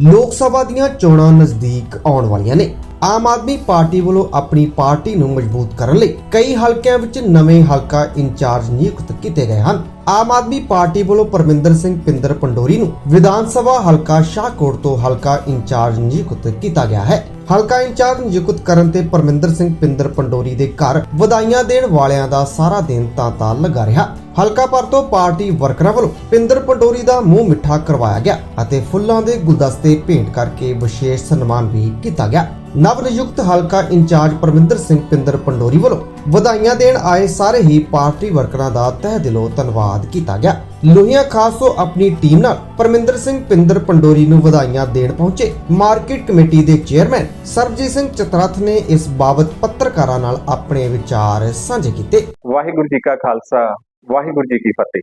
ਲੋਕ ਸਭਾ ਦੀਆਂ ਚੋਣਾਂ ਨਜ਼ਦੀਕ ਆਉਣ ਵਾਲੀਆਂ ਨੇ। ਆਮ ਆਦਮੀ ਪਾਰਟੀ ਵੱਲੋਂ ਆਪਣੀ ਪਾਰਟੀ ਨੂੰ ਮਜ਼ਬੂਤ ਕਰਨ ਲਈ ਕਈ ਹਲਕਿਆਂ ਵਿੱਚ ਨਵੇਂ ਹਲਕਾ ਇੰਚਾਰਜ ਨਿਯੁਕਤ ਕੀਤੇ ਗਏ ਹਨ। ਆਮ ਆਦਮੀ ਪਾਰਟੀ ਵੱਲੋਂ ਪਰਮਿੰਦਰ ਸਿੰਘ ਪਿੰਦਰ ਪੰਡੋਰੀ ਨੂੰ ਵਿਧਾਨ ਸਭਾ ਹਲਕਾ ਸ਼ਾਹਕੋਟ ਤੋਂ ਹਲਕਾ ਇੰਚਾਰਜ ਨਿਯੁਕਤ ਕੀਤਾ ਗਿਆ ਹੈ। ਹਲਕਾ ਇੰਚਾਰਜ ਨਿਯੁਕਤ ਕਰਨ ਤੇ ਪਰਮਿੰਦਰ ਸਿੰਘ ਪਿੰਦਰ ਪੰਡੋਰੀ ਦੇ ਘਰ ਵਧਾਈਆਂ ਦੇਣ ਵਾਲਿਆਂ ਦਾ ਸਾਰਾ ਦਿਨ ਤਾਂਤਾ ਲੱਗਾ ਰਿਹਾ। ਹਲਕਾ ਪਰ ਤੋਂ ਪਾਰਟੀ ਵਰਕਰਾਂ ਵੱਲੋਂ ਪਿੰਦਰ ਪੰਡੋਰੀ ਦਾ ਮੂੰਹ ਮਿੱਠਾ ਕਰਵਾਇਆ ਗਿਆ ਅਤੇ ਫੁੱਲਾਂ ਦੇ ਗੁਲਦਸਤੇ ਭੇਂਟ ਕਰਕੇ ਵਿਸ਼ੇਸ਼ ਸਨਮਾਨ ਵੀ ਕੀਤਾ ਗਿਆ। ਨਵ ਨਿਯੁਕਤ ਹਲਕਾ ਇੰਚਾਰਜ ਪਰਮਿੰਦਰ ਸਿੰਘ ਪਿੰਦਰ ਪੰਡੋਰੀ ਵੱਲੋਂ ਵਧਾਈਆਂ ਦੇਣ ਆਏ ਸਾਰੇ ਹੀ ਪਾਰਟੀ ਵਰਕਰਾਂ ਦਾ ਤਹਿ ਦਿਲੋਂ ਧੰਨਵਾਦ ਕੀਤਾ ਗਿਆ। ਲੋਹੀਆਂ ਖਾਸ ਆਪਣੀ ਟੀਮ ਨਾਲ ਪਰਮਿੰਦਰ ਸਿੰਘ ਪਿੰਦਰ ਪੰਡੋਰੀ ਨੂੰ ਵਧਾਈਆਂ ਦੇਣ ਪਹੁੰਚੇ। ਮਾਰਕੀਟ ਕਮੇਟੀ ਦੇ ਚੇਅਰਮੈਨ ਸਰਬਜੀਤ ਸਿੰਘ ਚਤਰਥ ਨੇ ਇਸ ਬਾਬਤ ਪੱਤਰਕਾਰਾਂ ਨਾਲ ਆਪਣੇ ਵਿਚਾਰ ਸਾਂਝੇ ਕੀਤੇ। ਵਾਹਿਗੁਰੂ ਜੀ ਕਾ ਖਾਲਸਾ, ਵਾਹਿਗੁਰੂ ਜੀ ਕੀ ਫਤਿਹ।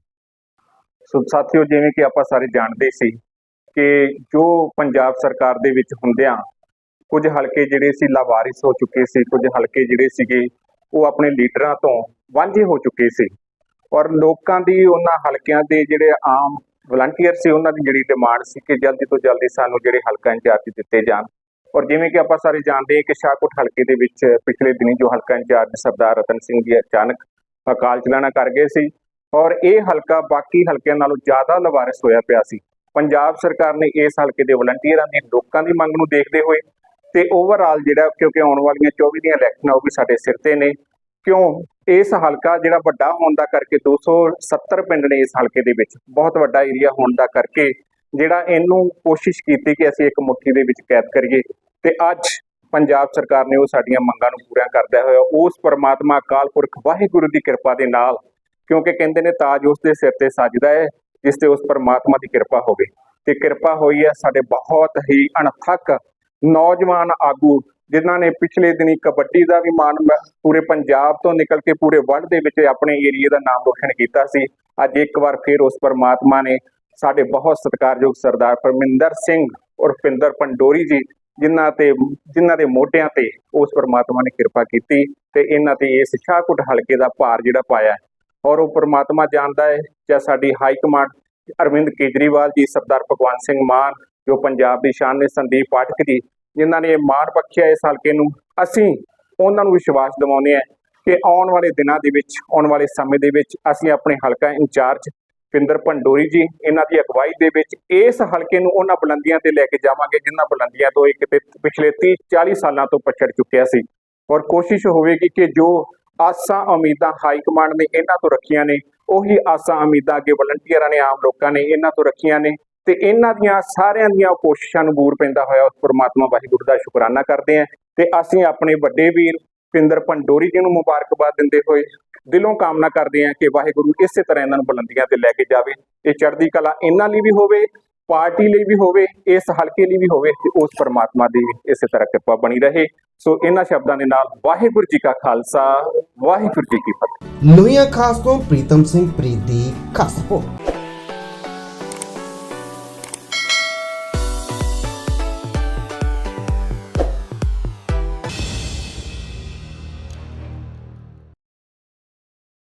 ਸੋ ਸਾਥੀਓ, ਜਿਵੇਂ ਕਿ ਆਪਾਂ ਸਾਰੇ ਜਾਣਦੇ ਸੀ ਕਿ ਜੋ ਪੰਜਾਬ ਸਰਕਾਰ ਦੇ ਵਿੱਚ ਹੁੰਦਿਆਂ ਕੁਝ ਹਲਕੇ ਜਿਹੜੇ ਸੀ ਲਾਵਾਰਿਸ ਹੋ ਚੁੱਕੇ ਸੀ, ਕੁਝ ਹਲਕੇ ਜਿਹੜੇ ਸੀਗੇ ਉਹ ਆਪਣੇ ਲੀਡਰਾਂ ਤੋਂ ਵਾਂਝੇ ਹੋ ਚੁੱਕੇ ਸੀ। ਔਰ ਲੋਕਾਂ ਦੀ ਉਹਨਾਂ ਹਲਕਿਆਂ ਦੇ ਜਿਹੜੇ ਆਮ ਵਲੰਟੀਅਰ ਸੀ, ਉਹਨਾਂ ਦੀ ਜਿਹੜੀ ਡਿਮਾਂਡ ਸੀ ਕਿ ਜਲਦੀ ਤੋਂ ਜਲਦੀ ਸਾਨੂੰ ਜਿਹੜੇ ਹਲਕਾ ਇੰਚਾਰਜ ਦਿੱਤੇ ਜਾਣ। ਔਰ ਜਿਵੇਂ ਕਿ ਆਪਾਂ ਸਾਰੇ ਜਾਣਦੇ ਹਾਂ ਕਿ ਸ਼ਾਹਕੋਟ ਹਲਕੇ ਦੇ ਵਿੱਚ ਪਿਛਲੇ ਦਿਨੀ ਜੋ ਹਲਕਾ ਇੰਚਾਰਜ ਸਰਦਾਰ ਰਤਨ ਸਿੰਘ ਜੀ ਅਚਾਨਕ ਅਕਾਲ ਚਲਾਣਾ ਕਰ ਗਏ ਸੀ ਔਰ ਇਹ ਹਲਕਾ ਬਾਕੀ ਹਲਕਿਆਂ ਨਾਲੋਂ ਜ਼ਿਆਦਾ ਲਵਾਰਿਸ ਹੋਇਆ ਪਿਆ ਸੀ। ਪੰਜਾਬ ਸਰਕਾਰ ਨੇ ਇਸ ਹਲਕੇ ਦੇ ਵਲੰਟੀਅਰਾਂ ਦੀ ਲੋਕਾਂ ਦੀ ਮੰਗ ਨੂੰ ਦੇਖਦੇ ਹੋਏ ਤੇ ਓਵਰਆਲ ਜਿਹੜਾ, ਕਿਉਂਕਿ ਆਉਣ ਵਾਲੀਆਂ 24 ਦੀਆਂ ਇਲੈਕਸ਼ਨਾਂ ਉਹ ਵੀ ਸਾਡੇ ਸਿਰ ਤੇ ਨੇ। ਕਿਉਂ? ਇਸ ਹਲਕਾ ਜਿਹੜਾ ਵੱਡਾ ਹੋਣ ਦਾ ਕਰਕੇ 270 ਪਿੰਡ ਨੇ ਇਸ ਹਲਕੇ ਦੇ ਵਿੱਚ, ਬਹੁਤ ਵੱਡਾ ਏਰੀਆ ਹੋਣ ਦਾ ਕਰਕੇ, ਜਿਹੜਾ ਇਹਨੂੰ ਕੋਸ਼ਿਸ਼ ਕੀਤੀ ਕਿ ਅਸੀਂ ਇੱਕ ਮੁੱਠੀ ਦੇ ਵਿੱਚ ਕੈਦ ਕਰੀਏ। ਤੇ ਅੱਜ ਪੰਜਾਬ ਸਰਕਾਰ ਨੇ ਉਹ ਸਾਡੀਆਂ ਮੰਗਾਂ ਨੂੰ ਪੂਰੀਆਂ ਕਰਦਾ ਹੋਇਆ, ਉਸ ਪਰਮਾਤਮਾ ਅਕਾਲ ਪੁਰਖ ਵਾਹਿਗੁਰੂ ਦੀ ਕਿਰਪਾ ਦੇ ਨਾਲ, ਕਿਉਂਕਿ ਕਹਿੰਦੇ ਨੇ ਤਾਜ ਉਸ ਦੇ ਸਿਰ ਤੇ ਸਜਦਾ ਹੈ, ਜਿਸ ਤੇ ਉਸ ਪਰਮਾਤਮਾ ਦੀ ਕਿਰਪਾ ਹੋਵੇ। ਤੇ ਕਿਰਪਾ ਹੋਈ ਹੈ, ਸਾਡੇ ਬਹੁਤ ਹੀ ਅਣਥੱਕ ਨੌਜਵਾਨ ਆਗੂ ਜਿਨ੍ਹਾਂ ਨੇ ਪਿਛਲੇ ਦਿਨੀ ਕਬੱਡੀ ਦਾ ਵੀ ਮਾਨ ਪੂਰੇ ਪੰਜਾਬ ਤੋਂ ਨਿਕਲ ਕੇ ਪੂਰੇ ਵਰਲਡ ਦੇ ਵਿੱਚ ਆਪਣੇ ਏਰੀਆ ਦਾ ਨਾਮ ਰੋਸ਼ਨ ਕੀਤਾ ਸੀ। ਅੱਜ ਇੱਕ ਵਾਰ ਫਿਰ ਉਸ ਪਰਮਾਤਮਾ ਨੇ ਸਾਡੇ ਬਹੁਤ ਸਤਿਕਾਰਯੋਗ ਸਰਦਾਰ ਪਰਮਿੰਦਰ ਸਿੰਘ ਔਰ ਪਿੰਦਰ ਪੰਡੋਰੀ ਜੀ, ਜਿਨ੍ਹਾਂ ਤੇ, ਜਿਨ੍ਹਾਂ ਦੇ ਮੋਢਿਆਂ ਤੇ ਉਸ ਪਰਮਾਤਮਾ ਨੇ ਕਿਰਪਾ ਕੀਤੀ ਤੇ ਇਹਨਾਂ ਤੇ ਇਸ ਸ਼ਾਹਕੋਟ ਹਲਕੇ ਦਾ ਭਾਰ ਜਿਹੜਾ ਪਾਇਆ ਔਰ ਉਹ ਪਰਮਾਤਮਾ ਜਾਣਦਾ ਹੈ, ਜਾਂ ਸਾਡੀ ਹਾਈ ਕਮਾਂਡ ਅਰਵਿੰਦ ਕੇਜਰੀਵਾਲ ਜੀ, ਸਰਦਾਰ ਭਗਵੰਤ ਸਿੰਘ ਮਾਨ ਜੋ ਪੰਜਾਬ ਦੀ ਸ਼ਾਨ ਨੇ ਸੰਦੀਪ ਪਾਠਕ ਜੀ, ਜਿਨ੍ਹਾਂ ਨੇ ਇਹ ਮਾਣ ਬਖਸ਼ਿਆ ਇਸ ਹਲਕੇ ਨੂੰ, ਅਸੀਂ ਉਹਨਾਂ ਨੂੰ ਵਿਸ਼ਵਾਸ ਦਿਵਾਉਂਦੇ ਹਾਂ ਕਿ ਆਉਣ ਵਾਲੇ ਦਿਨਾਂ ਦੇ ਵਿੱਚ, ਆਉਣ ਵਾਲੇ ਸਮੇਂ ਦੇ ਵਿੱਚ ਅਸੀਂ ਆਪਣੇ ਹਲਕਾ ਇੰਚਾਰਜ ਪਿੰਦਰ ਭੰਡੋਰੀ ਜੀ, ਇਹਨਾਂ ਦੀ ਅਗਵਾਈ ਦੇ ਵਿੱਚ ਇਸ ਹਲਕੇ ਨੂੰ ਉਹਨਾਂ ਬੁਲੰਦੀਆਂ ਤੇ ਲੈ ਕੇ ਜਾਵਾਂਗੇ, ਜਿਨ੍ਹਾਂ ਬੁਲੰਦੀਆਂ ਤੋਂ ਇਹ ਕਿਤੇ ਪਿਛਲੇ 30 40 ਸਾਲਾਂ ਤੋਂ ਪਛੜ ਚੁੱਕਿਆ ਸੀ। ਔਰ ਕੋਸ਼ਿਸ਼ ਹੋਵੇਗੀ ਕਿ ਜੋ ਆਸਾਂ ਉਮੀਦਾਂ ਹਾਈ ਕਮਾਂਡ ਨੇ ਇਹਨਾਂ ਤੋਂ ਰੱਖੀਆਂ ਨੇ, ਉਹੀ ਆਸਾਂ ਉਮੀਦਾਂ ਅੱਗੇ ਵਲੰਟੀਅਰਾਂ ਨੇ, ਆਮ ਲੋਕਾਂ ਨੇ ਇਹਨਾਂ ਤੋਂ ਰੱਖੀਆਂ ਨੇ। ਤੇ ਇਹਨਾਂ ਦੀਆਂ ਸਾਰਿਆਂ ਦੀਆਂ ਕੋਸ਼ਿਸ਼ਾਂ ਨੂੰ ਬੂਰ ਪੈਂਦਾ ਹੋਇਆ ਉਸ ਪ੍ਰਮਾਤਮਾ ਵਾਹਿਗੁਰੂ ਦਾ ਸ਼ੁਕਰਾਨਾ ਕਰਦੇ ਹਾਂ। ਤੇ ਅਸੀਂ ਆਪਣੇ ਵੱਡੇ ਵੀਰ ਪਿੰਦਰ ਪੰਡੋਰੀ ਜੀ ਨੂੰ ਮੁਬਾਰਕਬਾਦ ਦਿੰਦੇ ਹੋਏ ਦਿਲੋਂ ਕਾਮਨਾ ਕਰਦੇ ਹਾਂ ਕਿ ਵਾਹਿਗੁਰੂ ਇਸੇ ਤਰ੍ਹਾਂ ਇਹਨਾਂ ਨੂੰ ਬੁਲੰਦੀਆਂ ਤੇ ਲੈ ਕੇ ਜਾਵੇ। ਇਹ ਚੜ੍ਹਦੀ ਕਲਾ ਇਹਨਾਂ ਲਈ ਵੀ ਹੋਵੇ, ਪਾਰਟੀ ਲਈ ਵੀ ਹੋਵੇ, ਇਸ ਹਲਕੇ ਲਈ ਵੀ ਹੋਵੇ ਤੇ ਉਸ ਪਰਮਾਤਮਾ ਦੀ ਇਸੇ ਤਰ੍ਹਾਂ ਕਿਰਪਾ ਬਣੀ ਰਹੇ। ਸੋ ਇਹਨਾਂ ਸ਼ਬਦਾਂ ਦੇ ਨਾਲ ਵਾਹਿਗੁਰੂ ਜੀ ਕਾ ਖਾਲਸਾ, ਵਾਹਿਗੁਰੂ ਜੀ ਕੀ ਫਤਿਹ। ਲੋਹੀਆਂ ਖਾਸ ਤੋਂ ਪ੍ਰੀਤਮ ਸਿੰਘ ਪ੍ਰੀਤ ਦੀ ਖਾਸ ਰਿਪੋਰਟ।